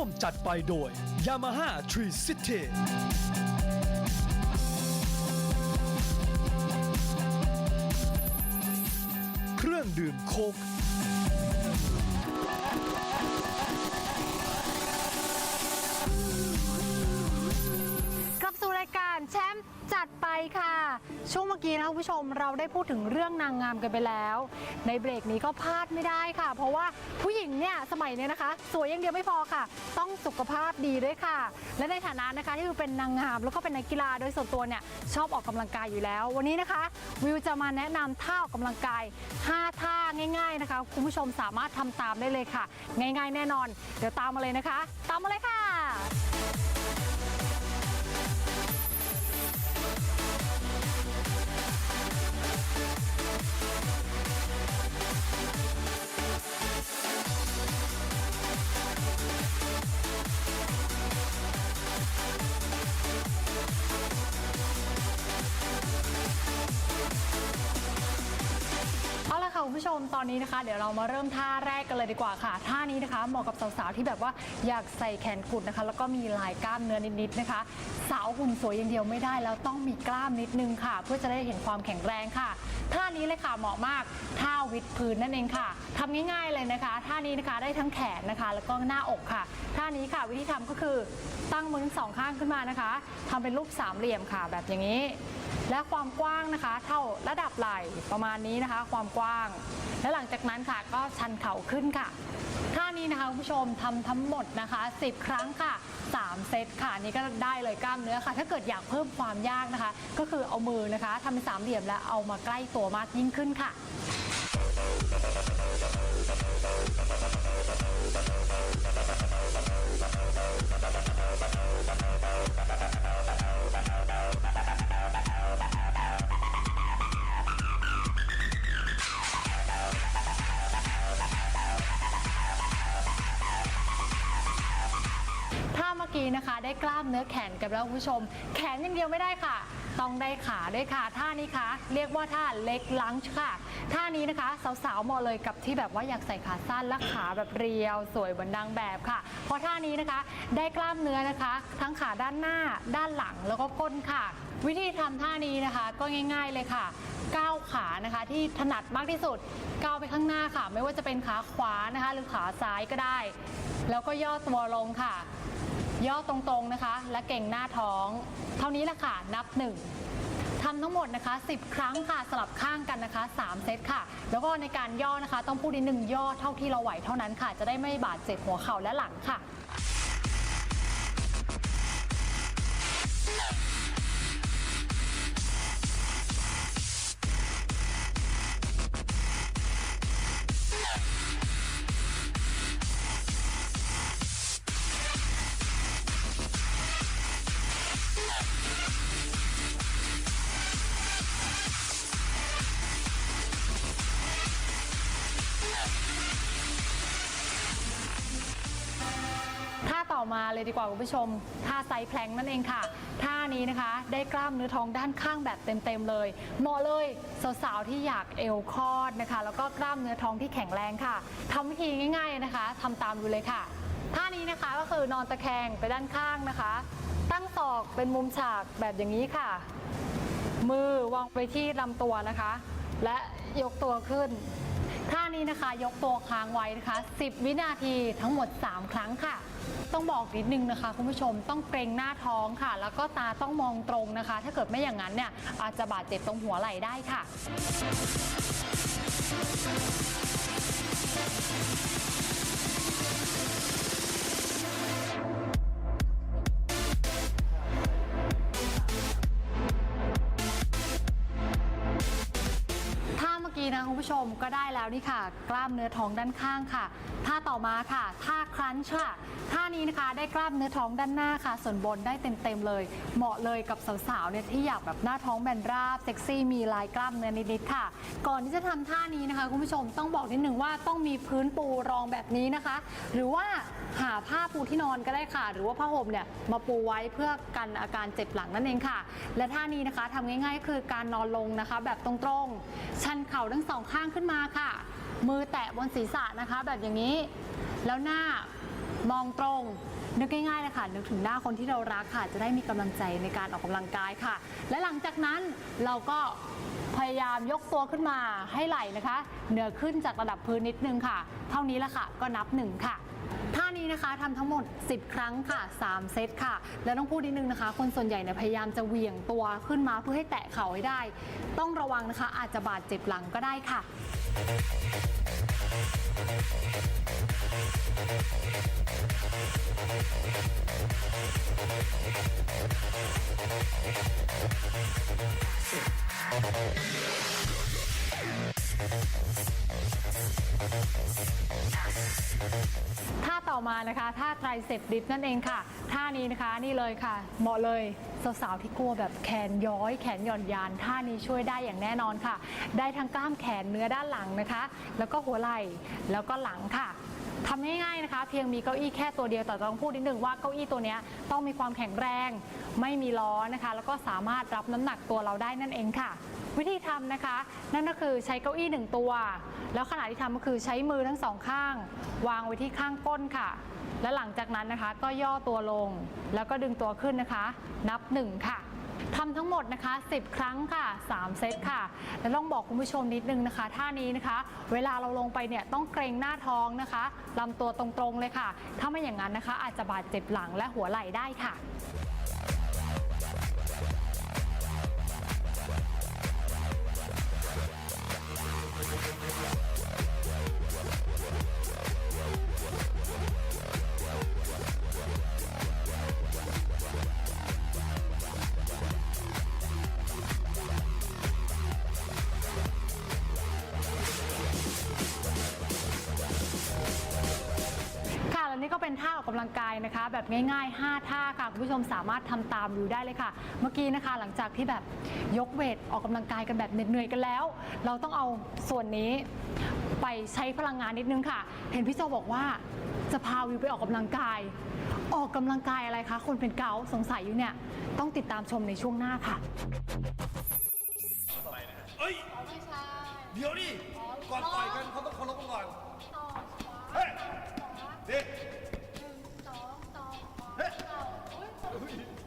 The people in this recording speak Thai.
ร่วมจัดไปโดย Yamaha Tree City เครื่องดื่มโคกกลับสู่รายการแชมป์จัดไปค่ะ ช่วงเมื่อกี้นะคุณผู้ชมเราได้พูดถึงเรื่องนางงามกันไปแล้ว ในเบรกนี้ก็พลาดไม่ได้ค่ะ เพราะว่าผู้หญิงเนี่ยสมัยเนี้ยนะคะ สวยอย่างเดียวไม่พอค่ะ ต้องสุขภาพดีด้วยค่ะ และในฐานะนะคะที่วิวเป็นนางงามแล้วก็เป็นนักกีฬาโดยส่วนตัวเนี่ยชอบออกกำลังกายอยู่แล้ว วันนี้นะคะ วิวจะมาแนะนำท่าออกกำลังกาย 5 ท่าง่าย ๆนะคะ คุณผู้ชมสามารถทำตามได้เลยค่ะ ง่าย ๆ แน่นอน เดี๋ยวตามมาเลยนะคะ ตามมาเลยค่ะ ผู้ชมตอนนี้นะคะ เดี๋ยวเรามาเริ่มท่าแรกกันเลยดีกว่าค่ะ ท่านี้นะคะเหมาะกับสาวๆที่แบบว่าอยากใส่แขนกุดนะคะ แล้วก็มีลายกล้ามเนื้อนิดๆนะคะ สาวหุ่นสวยอย่างเดียวไม่ได้แล้วต้องมีกล้ามนิดนึงค่ะ เพื่อจะได้เห็นความแข็งแรงค่ะท่านี้เลยค่ะเหมาะมากท่าวิดพื้นนั่นเองค่ะทำง่ายๆเลยนะคะท่านี้นะคะได้ทั้งแขนนะคะ แล้วก็หน้าอกค่ะท่านี้ค่ะวิธีทำก็คือตั้งมือทั้งสองข้างขึ้นมานะคะทำเป็นรูปสามเหลี่ยมค่ะ แบบอย่างนี้ และความกว้างนะคะ เท่าระดับไหล่ประมาณนี้นะคะ ความกว้างและหลังจากนั้นค่ะก็ชันเข่าขึ้นค่ะท่านี้นะคะคุณผู้ชมทำทั้งหมดนะคะ 10 ครั้งค่ะ 3 เซตค่ะนี่ก็ได้เลยกล้ามเนื้อค่ะ ถ้าเกิดอยากเพิ่มความยากนะคะ ก็คือเอามือนะคะทำเป็นสามเหลี่ยมแล้วเอามาใกล้ตัวมากยิ่งขึ้นค่ะ นี้นะคะ ได้กล้ามเนื้อแขนกันแล้วคุณผู้ชม แขนอย่างเดียวไม่ได้ค่ะ ต้องได้ขาด้วยค่ะ ท่านี้คะเรียกว่าท่าเล็กลังช์ค่ะ ท่านี้นะคะสาวๆเหมาะเลยกับที่แบบว่าอยากใส่ขาสั้นและขาแบบเรียว สวยเหมือนนางแบบค่ะ เพราะท่านี้นะคะ ได้กล้ามเนื้อนะคะ ทั้งขาด้านหน้า ด้านหลังแล้วก็ก้นค่ะ วิธีทำท่านี้นะคะ ก็ง่าย ๆเลยค่ะก้าวขานะคะที่ถนัดมากที่สุดก้าวไปข้างหน้าค่ะ ไม่ว่าจะเป็นขาขวานะคะ หรือขาซ้ายก็ได้ แล้วก็ย่อตัวลงค่ะ ย่อตรงๆนะคะ และเก่งหน้าท้อง เท่านี้แหละค่ะ นับหนึ่งทำทั้งหมดนะคะ 10 ครั้งค่ะสลับข้างกันนะคะ 3 เซตค่ะ แล้วก็ในการย่อนะคะ ต้องพูดนิดนึงย่อเท่าที่เราไหวเท่านั้นค่ะ จะได้ไม่บาดเจ็บหัวเข่าและหลังค่ะ ต่อมาเลยดีกว่าคุณผู้ชม ท่าไซแพลงนั่นเองค่ะ ท่านี้นะคะ ได้กล้ามเนื้อท้องด้านข้างแบบเต็มๆเลย เหมาะเลยสาวๆที่อยากเอวคลอดนะคะ แล้วก็กล้ามเนื้อท้องที่แข็งแรงค่ะทำวิธีง่าย ๆนะคะทำตามดูเลยค่ะ ท่านี้นะคะก็คือนอนตะแคงไปด้านข้างนะคะ ตั้งศอกเป็นมุมฉากแบบอย่างนี้ค่ะ มือวางไปที่ลำตัวนะคะ และยกตัวขึ้นท่านี้นะคะยกตัวค้างไว้นะคะ 10 วินาทีทั้งหมด 3 ครั้งค่ะ ต้องบอกนิดนึงนะคะคุณผู้ชมต้องเกรงหน้าท้องค่ะ แล้วก็ตาต้องมองตรงนะคะ ถ้าเกิดไม่อย่างนั้นเนี่ยอาจจะบาดเจ็บตรงหัวไหล่ได้ค่ะ นะคุณผู้ชมก็ได้แล้วนี่ค่ะ กล้ามเนื้อท้องด้านข้างค่ะ ท่าต่อมาค่ะ ท่าครั้นช์ค่ะ ท่านี้นะคะได้กล้ามเนื้อท้องด้านหน้าค่ะ ส่วนบนได้เต็มๆเลย เหมาะเลยกับสาวๆเนี่ยที่อยากแบบหน้าท้องแบนราบเซ็กซี่มีลายกล้ามเนื้อนิดๆค่ะ ก่อนที่จะทำท่านี้นะคะ คุณผู้ชมต้องบอกนิดหนึ่งว่าต้องมีพื้นปูรองแบบนี้นะคะ หรือว่าหาผ้า ปูที่นอนก็ได้ค่ะ หรือว่าผ้าห่มเนี่ยมาปูไว้เพื่อกันอาการเจ็บหลังนั่นเองค่ะ และท่านี้นะคะทำง่ายๆ คือการนอนลงนะคะ แบบตรงๆ ชันเข่าทั้งสองข้างขึ้นมาค่ะ มือแตะบนศีรษะนะคะ แบบอย่างนี้ แล้วหน้ามองตรงนึกง่ายๆนะคะนึกถึงหน้าคนที่เรารักค่ะ จะได้มีกำลังใจในการออกกำลังกายค่ะ และหลังจากนั้นเราก็พยายามยกตัวขึ้นมาให้ไหล่นะคะ เหนือขึ้นจากระดับพื้นนิดนึงค่ะ เท่านี้ละค่ะก็นับหนึ่งค่ะ ท่านี้นะคะทำทั้งหมด 10 ครั้งค่ะ 3 เซตค่ะ แล้วต้องพูดนิดนึงนะคะ คนส่วนใหญ่เนี่ยพยายามจะเหวี่ยงตัวขึ้นมาเพื่อให้แตะเข่าให้ได้ ต้องระวังนะคะ อาจจะบาดเจ็บหลังก็ได้ค่ะ ท่าต่อมานะคะท่าไตรเซปดิฟนั่นเองค่ะ ท่านี้นะคะนี่เลยค่ะ เหมาะเลยสาวๆที่กลัวแบบแขนย้อย แขนหย่อนยาน ท่านี้ช่วยได้อย่างแน่นอนค่ะ ได้ทั้งกล้ามแขนเนื้อด้านหลังนะคะ แล้วก็หัวไหล่แล้วก็หลังค่ะทำง่ายๆนะคะ เพียงมีเก้าอี้แค่ตัวเดียวแต่ต้องพูดนิดนึงว่าเก้าอี้ตัวนี้ต้องมีความแข็งแรง ไม่มีล้อนะคะ แล้วก็สามารถรับน้ำหนักตัวเราได้นั่นเองค่ะ วิธีทำนะคะ นั่นก็คือใช้เก้าอี้หนึ่งตัว แล้วขณะที่ทำก็คือใช้มือทั้งสองข้าง วางไว้ที่ข้างก้นค่ะ และหลังจากนั้นนะคะ ก็ย่อตัวลง แล้วก็ดึงตัวขึ้นนะคะ นับหนึ่งค่ะทำทั้งหมดนะคะ 10 ครั้งค่ะ 3 เซตค่ะ และต้องบอกคุณผู้ชมนิดนึงนะคะ ท่านี้นะคะ เวลาเราลงไปเนี่ยต้องเกรงหน้าท้องนะคะลำตัวตรงๆเลยค่ะ ถ้าไม่อย่างนั้นนะคะ อาจจะบาดเจ็บหลังและหัวไหล่ได้ค่ะ ก็เป็นท่าออกกำลังกายนะคะ แบบง่าย ๆ 5 ท่าค่ะคุณผู้ชมสามารถทำตามดูได้เลยค่ะ เมื่อกี้นะคะหลังจากที่แบบยกเวทออกกำลังกายกันแบบเหนื่อยๆกันแล้ว เราต้องเอาส่วนนี้ไปใช้พลังงานนิดนึงค่ะ เห็นพี่โจบอกว่าจะพาวิวไปออกกำลังกาย ออกกำลังกายอะไรคะคนเป็นเกาต์สงสัยอยู่เนี่ยต้องติดตามชมในช่วงหน้าค่ะเอ้ยเดี๋ยวดิก่อนต่อยกันเขาต้องเคารพกันก่อน 여기